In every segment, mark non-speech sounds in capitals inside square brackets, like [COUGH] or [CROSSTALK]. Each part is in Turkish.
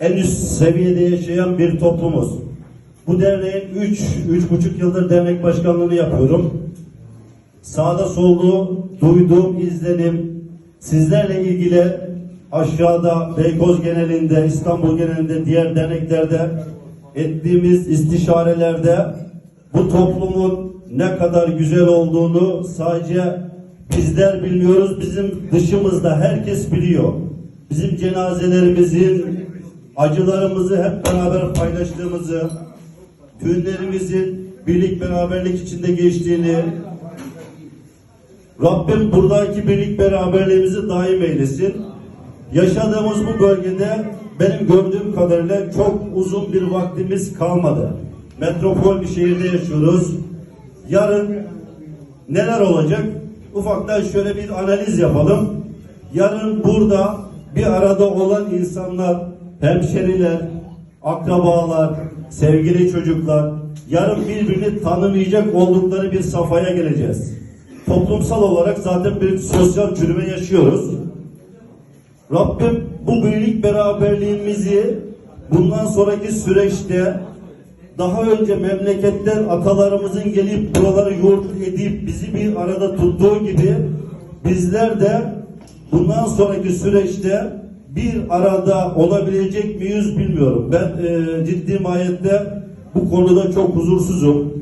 en üst seviyede yaşayan bir toplumuz. Bu derneğin 3 üç, buçuk yıldır dernek başkanlığını yapıyorum. Sağda solda duyduğum izlenim sizlerle ilgili aşağıda Beykoz genelinde, İstanbul genelinde, diğer derneklerde ettiğimiz istişarelerde bu toplumun ne kadar güzel olduğunu sadece bizler bilmiyoruz. Bizim dışımızda herkes biliyor. Bizim cenazelerimizin acılarımızı hep beraber paylaştığımızı, düğünlerimizin birlik beraberlik içinde geçtiğini, Rabbim buradaki birlik beraberliğimizi daim eylesin. Yaşadığımız bu bölgede benim gördüğüm kadarıyla çok uzun bir vaktimiz kalmadı. Metropol bir şehirde yaşıyoruz. Yarın neler olacak? Ufaktan şöyle bir analiz yapalım. Yarın burada bir arada olan insanlar, hemşeriler, akrabalar, sevgili çocuklar, yarın birbirini tanımayacak oldukları bir safhaya geleceğiz. Toplumsal olarak zaten bir sosyal çürüme yaşıyoruz. Rabbim bu birlik beraberliğimizi bundan sonraki süreçte daha önce memleketten atalarımızın gelip buraları yurt edip bizi bir arada tuttuğu gibi bizler de bundan sonraki süreçte bir arada olabilecek miyiz bilmiyorum. Ben e, ciddi mahiyette bu konuda çok huzursuzum.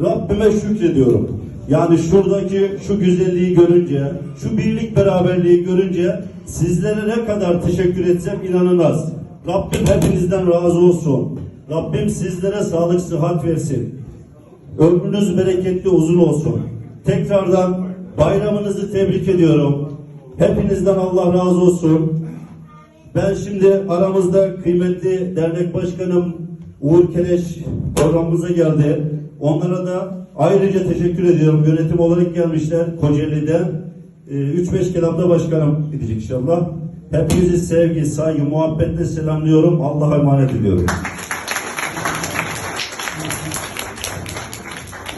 Rabbime şükrediyorum. Yani şuradaki şu güzelliği görünce, şu birlik beraberliği görünce sizlere ne kadar teşekkür etsem inanılmaz. Rabbim hepinizden razı olsun. Rabbim sizlere sağlık sıhhat versin. Ömrünüz bereketli uzun olsun. Tekrardan bayramınızı tebrik ediyorum. Hepinizden Allah razı olsun. Ben şimdi aramızda kıymetli dernek başkanım Uğur Keleş programımıza geldi. Onlara da ayrıca teşekkür ediyorum. Yönetim olarak gelmişler Kocaeli'den. Ee, 3-5 kelamda başkanım gidecek inşallah. Hepinizi sevgi, saygı, muhabbetle selamlıyorum. Allah'a emanet ediyorum.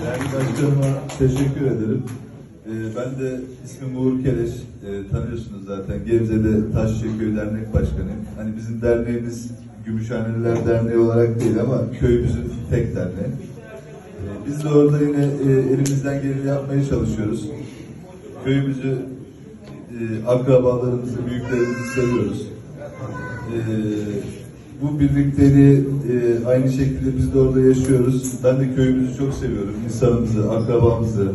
Değerli başkanıma teşekkür ederim. Ee, ben de ismim Uğur Keleş. Ee, tanıyorsunuz zaten. Gebze'de Taşçıköy Dernek Başkanıyım. Hani bizim derneğimiz Gümüşhaneliler Derneği olarak değil ama köyümüzün tek derneği. Ee, biz de orada yine e, elimizden geleni yapmaya çalışıyoruz. Köyümüzü, e, akrabalarımızı, büyüklerimizi seviyoruz. Ee, bu birlikteliği e, aynı şekilde biz de orada yaşıyoruz. Ben de köyümüzü çok seviyorum. İnsanımızı, akrabamızı,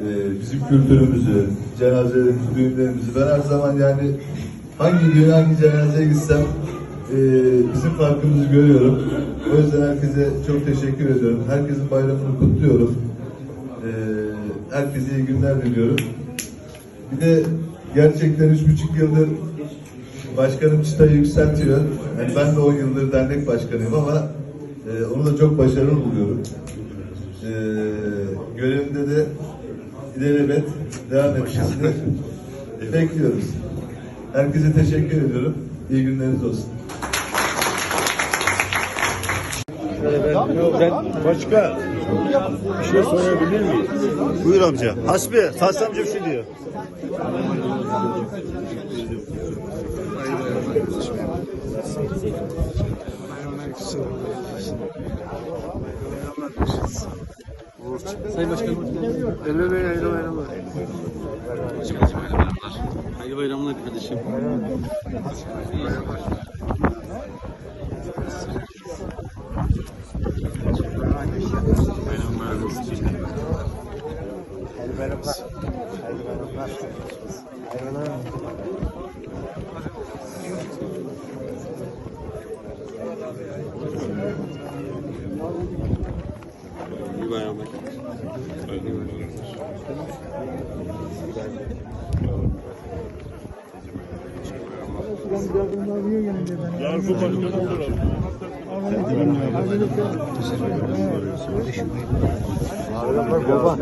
e, bizim kültürümüzü, cenazelerimizi, düğünlerimizi. Ben her zaman yani hangi düğün, hangi cenazeye gitsem e, bizim farkımızı görüyorum. O yüzden herkese çok teşekkür ediyorum. Herkesin bayramını kutluyorum. E, herkese iyi günler diliyorum. Bir de gerçekten üç buçuk yıldır başkanım çıtayı yükseltiyor. Yani ben de 10 yıldır dernek başkanıyım ama e, onu da çok başarılı buluyorum. E, görevimde de ilerlemet devam etmesini [LAUGHS] bekliyoruz. Herkese teşekkür ediyorum. İyi günleriniz olsun. Başka bir şey sorabilir miyim? Buyur amca. Hasbi, Tahsin amca bir şey diyor. Sayın Başkanım. Elme Bey hayırlı bayramlar. Hayırlı bayramlar kardeşim. İyi bayramlar. dayanık. Yarfı başkanı olur abi. Baba.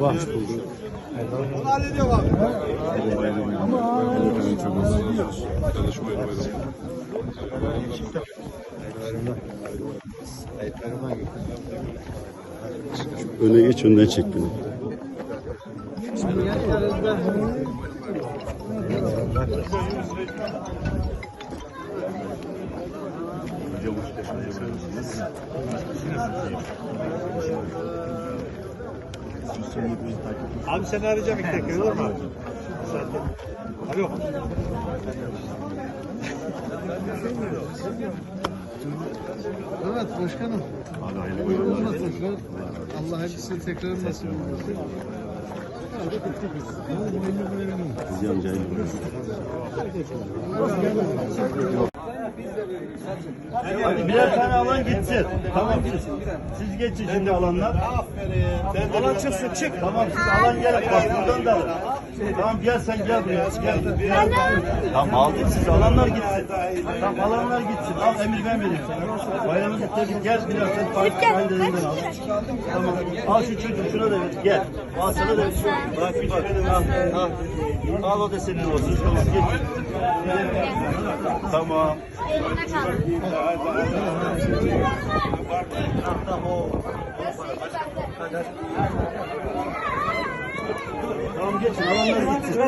Baba. Onu hallediyor abi. Çalışmayı bayılıyor. Ayıplarıma gittim. Öne geç, önden çek beni. Abi seni arayacağım ilk dakika olur mu? Yok. Evet başkanım. Buyurun tekrar. Allah hepsini tekrar nasip Hadi birer tane alan gitsin. Tamam siz. Siz geçin şimdi alanlar. Aferin. Alan çıksın çık. Tamam siz alan gelin. Bak buradan da. Tamam gel sen gel buraya. Gel. Tamam aldık siz alanlar gitsin. Tamam alanlar gitsin. Al emir ben vereyim sana. Bayramı tebrik gel biraz sen farklı ailelerinden al. Tamam. Al şu çocuğu şuna da ver. Gel. Al sana da ver. Bak bir bak. Al. Al. Al o da senin olsun. Tamam geç. Tamam. Eline kalın. Tamam geçin alanlar gitsin.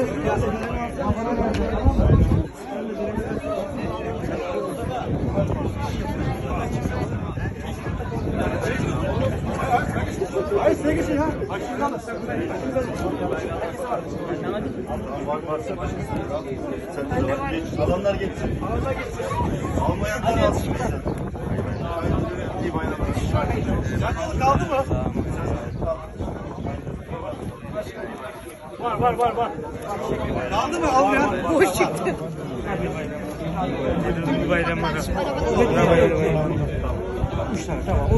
Var varsa başkası al. Sen de var. Geç. Alanlar geçsin. Alanlar geçsin. Almayanlar alsın. İyi bayramlar. Kaldı mı? Var var var var. Kaldı mı? Al ya. Boş çıktı. Bayramlar. Bayramlar. Üç tane tamam.